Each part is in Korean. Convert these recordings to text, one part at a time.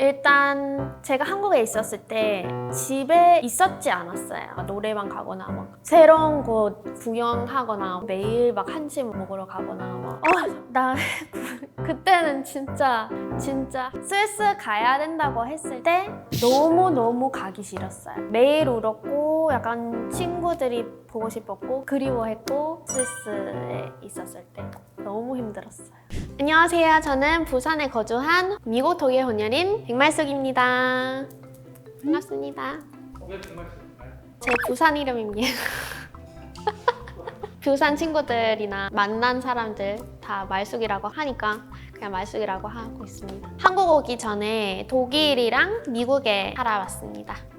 일단 제가 한국에 있었을 때 집에 있었지 않았어요. 노래방 가거나 막 새로운 곳 구경하거나 매일 막 한식 먹으러 가거나 막 어, 나 그때는 진짜 진짜 스위스 가야 된다고 했을 때 너무 너무 가기 싫었어요. 매일 울었고 약간 친구들이 보고 싶었고 그리워했고 스위스에 있었을 때 너무 힘들었어요. 안녕하세요. 저는 부산에 거주한 미국 독일 혼혈인 백말숙입니다. 반갑습니다. 제 부산 이름입니다. 부산 친구들이나 만난 사람들 다 말숙이라고 하니까 그냥 말숙이라고 하고 있습니다. 한국 오기 전에 독일이랑 미국에 살아왔습니다.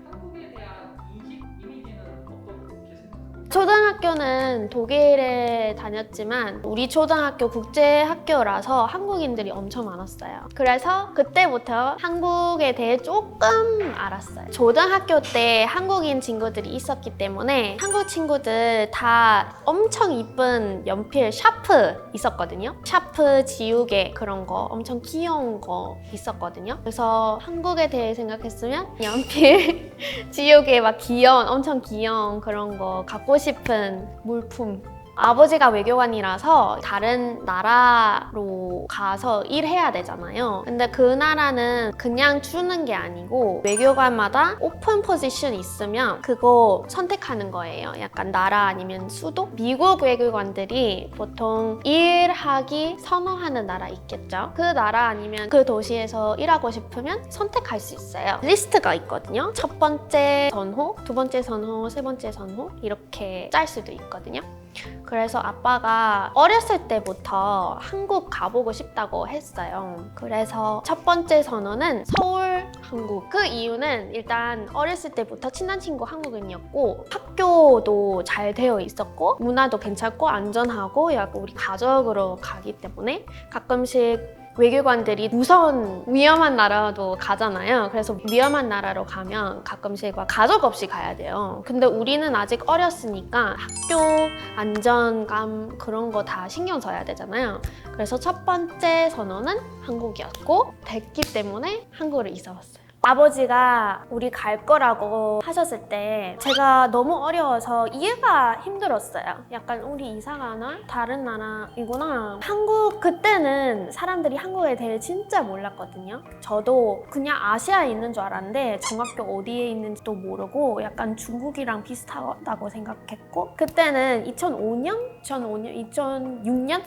초등학교는 독일에 다녔지만 우리 초등학교 국제 학교라서 한국인들이 엄청 많았어요. 그래서 그때부터 한국에 대해 조금 알았어요. 초등학교 때 한국인 친구들이 있었기 때문에 한국 친구들 다 엄청 이쁜 연필 샤프 있었거든요. 샤프 지우개 그런 거 엄청 귀여운 거 있었거든요. 그래서 한국에 대해 생각했으면 연필 지우개 막 귀여운 엄청 귀여운 그런 거 갖고 싶은 물품 아버지가 외교관이라서 다른 나라로 가서 일해야 되잖아요. 근데 그 나라는 그냥 주는 게 아니고 외교관마다 오픈 포지션 있으면 그거 선택하는 거예요. 약간 나라 아니면 수도? 미국 외교관들이 보통 일하기 선호하는 나라 있겠죠. 그 나라 아니면 그 도시에서 일하고 싶으면 선택할 수 있어요. 리스트가 있거든요. 첫 번째 선호, 두 번째 선호, 세 번째 선호 이렇게 짤 수도 있거든요. 그래서 아빠가 어렸을 때부터 한국 가보고 싶다고 했어요. 그래서 첫 번째 선호는 서울, 한국. 그 이유는 일단 어렸을 때부터 친한 친구 한국인이었고 학교도 잘 되어 있었고 문화도 괜찮고 안전하고 약간 우리 가족으로 가기 때문에 가끔씩 외교관들이 무서운 위험한 나라도 가잖아요. 그래서 위험한 나라로 가면 가끔씩 막 가족 없이 가야 돼요. 근데 우리는 아직 어렸으니까 학교 안전감 그런 거 다 신경 써야 되잖아요. 그래서 첫 번째 선호는 한국이었고 됐기 때문에 한국으로 이사 왔어요. 아버지가 우리 갈 거라고 하셨을 때 제가 너무 어려워서 이해가 힘들었어요. 약간 우리 이사 가나? 다른 나라이구나. 한국 그때는 사람들이 한국에 대해 진짜 몰랐거든요. 저도 그냥 아시아에 있는 줄 알았는데 정확히 어디에 있는지도 모르고 약간 중국이랑 비슷하다고 생각했고 그때는 2005년, 2005년, 2006년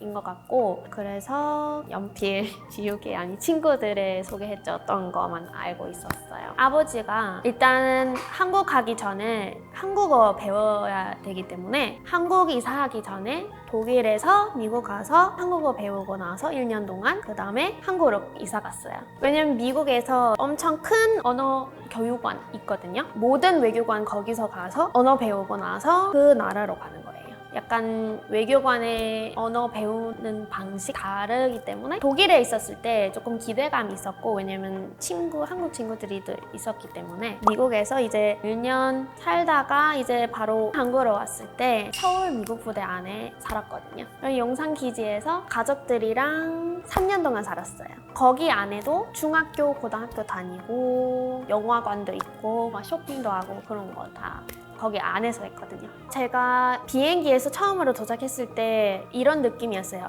인 것 같고 그래서 연필 지우개 아니 친구들의 소개해줬던 것만 알고 있었어요. 아버지가 일단은 한국 가기 전에 한국어 배워야 되기 때문에 한국 이사하기 전에 독일에서 미국 가서 한국어 배우고 나서 1년 동안 그 다음에 한국으로 이사 갔어요. 왜냐면 미국에서 엄청 큰 언어 교육관 있거든요. 모든 외교관 거기서 가서 언어 배우고 나서 그 나라로 가는 거예요. 약간 외교관의 언어 배우는 방식 다르기 때문에 독일에 있었을 때 조금 기대감이 있었고 왜냐면 친구 한국 친구들이 들 있었기 때문에 미국에서 이제 1년 살다가 이제 바로 한국으로 왔을 때 서울 미국 부대 안에 살았거든요. 영상 기지에서 가족들이랑 3년 동안 살았어요. 거기 안에도 중학교, 고등학교 다니고 영화관도 있고 막 쇼핑도 하고 그런 거 다 거기 안에서 했거든요. 제가 비행기에서 처음으로 도착했을 때 이런 느낌이었어요.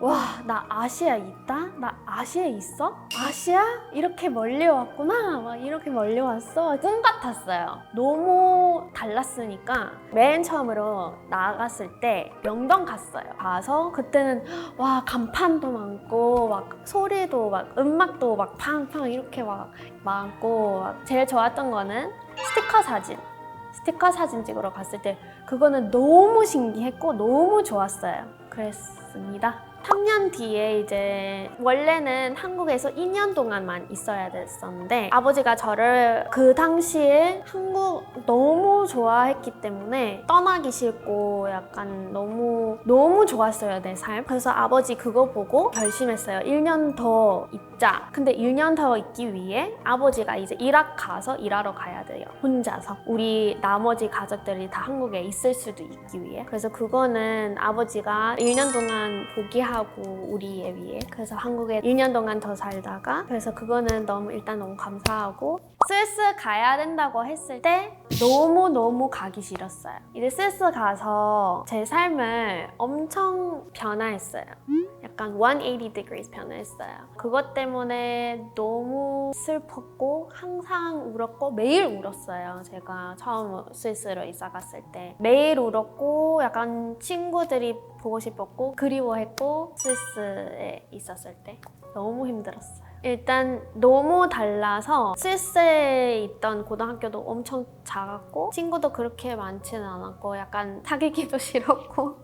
와, 나 아시아 있다? 나 아시아에 있어? 아시아? 이렇게 멀리 왔구나? 막 이렇게 멀리 왔어? 꿈 같았어요. 너무 달랐으니까 맨 처음으로 나갔을 때 명동 갔어요. 가서 그때는 와, 간판도 많고 막 소리도 막 음악도 막 팡팡 이렇게 막 많고 막 제일 좋았던 거는 스티커 사진. 스티커 사진 찍으러 갔을 때 그거는 너무 신기했고 너무 좋았어요. 그랬습니다. 3년 뒤에 이제 원래는 한국에서 2년 동안만 있어야 됐었는데 아버지가 저를 그 당시에 한국 너무 좋아했기 때문에 떠나기 싫고 약간 너무 너무 좋았어요 내 삶. 그래서 아버지 그거 보고 결심했어요. 1년 더 있자. 근데 1년 더 있기 위해 아버지가 이제 이락 가서 일하러 가야 돼요. 혼자서. 우리 나머지 가족들이 다 한국에 있을 수도 있기 위해. 그래서 그거는 아버지가 1년 동안 포기하 기대하고 우리에 위해 그래서 한국에 2년 동안 더 살다가 그래서 그거는 너무 일단 너무 감사하고 스위스 가야 된다고 했을 때 너무 너무 가기 싫었어요. 이제 스위스 가서 제 삶을 엄청 변화했어요. 약간 180 degrees 변화했어요. 그것 때문에 너무 슬펐고 항상 울었고 매일 울었어요. 제가 처음 스위스로 이사 갔을 때 매일 울었고 약간 친구들이 보고 싶었고 그리워했고 스위스에 있었을 때 너무 힘들었어요. 일단 너무 달라서 스위스에 있던 고등학교도 엄청 작았고 친구도 그렇게 많지는 않았고 약간 사귀기도 싫었고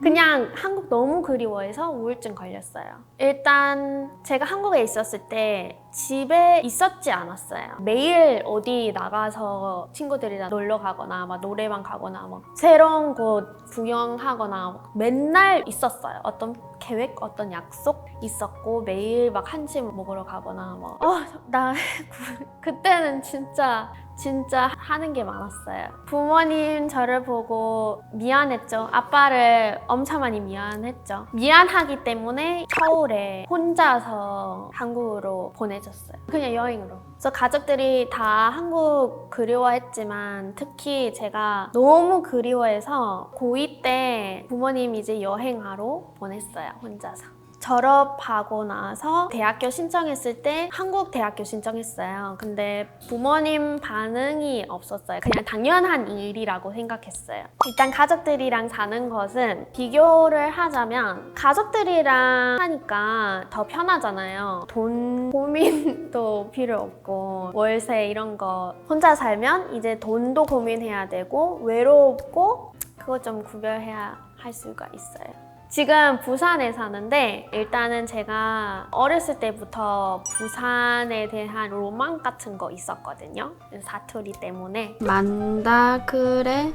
그냥 한국 너무 그리워해서 우울증 걸렸어요. 일단 제가 한국에 있었을 때 집에 있었지 않았어요. 매일 어디 나가서 친구들이랑 놀러 가거나 막 노래방 가거나 막 새로운 곳 구경하거나 막 맨날 있었어요. 어떤 계획, 어떤 약속 있었고 매일 막 한식 먹으러 가거나 막 어, 나 그때는 진짜 진짜 하는 게 많았어요. 부모님 저를 보고 미안했죠. 아빠를 엄청 많이 미안했죠. 미안하기 때문에 서울에 혼자서 한국으로 보내줬어요. 그냥 여행으로. 그래서 가족들이 다 한국 그리워했지만 특히 제가 너무 그리워해서 고2 때 부모님 이제 여행하러 보냈어요. 혼자서. 졸업하고 나서 대학교 신청했을 때 한국 대학교 신청했어요. 근데 부모님 반응이 없었어요. 그냥 당연한 일이라고 생각했어요. 일단 가족들이랑 사는 것은 비교를 하자면 가족들이랑 하니까 더 편하잖아요. 돈 고민도 필요 없고 월세 이런 거 혼자 살면 이제 돈도 고민해야 되고 외롭고 그거 좀 구별해야 할 수가 있어요. 지금 부산에 사는데 일단은 제가 어렸을 때부터 부산에 대한 로망 같은 거 있었거든요. 사투리 때문에 만다 그래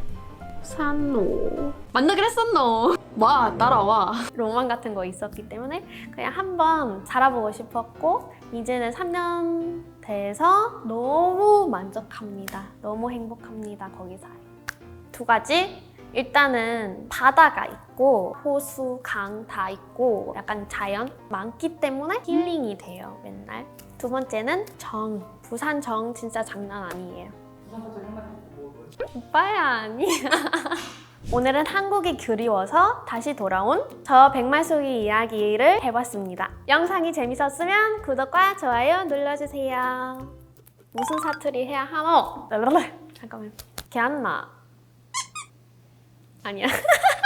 산노 만나기로 했었노. 와 따라와. 로망 같은 거 있었기 때문에 그냥 한번 살아보고 싶었고 이제는 3년 돼서 너무 만족합니다. 너무 행복합니다. 거기 살두 가지 일단은 바다가 있고 호수, 강 다 있고 약간 자연 많기 때문에 힐링이 돼요 맨날. 두 번째는 정. 부산 정 진짜 장난 아니에요. 뭐 뭐였죠? 오빠야 아니야. 오늘은 한국이 그리워서 다시 돌아온 저 백말속이 이야기를 해봤습니다. 영상이 재밌었으면 구독과 좋아요 눌러주세요. 무슨 사투리 해야 하노? 잠깐만. 개안나. 아니야.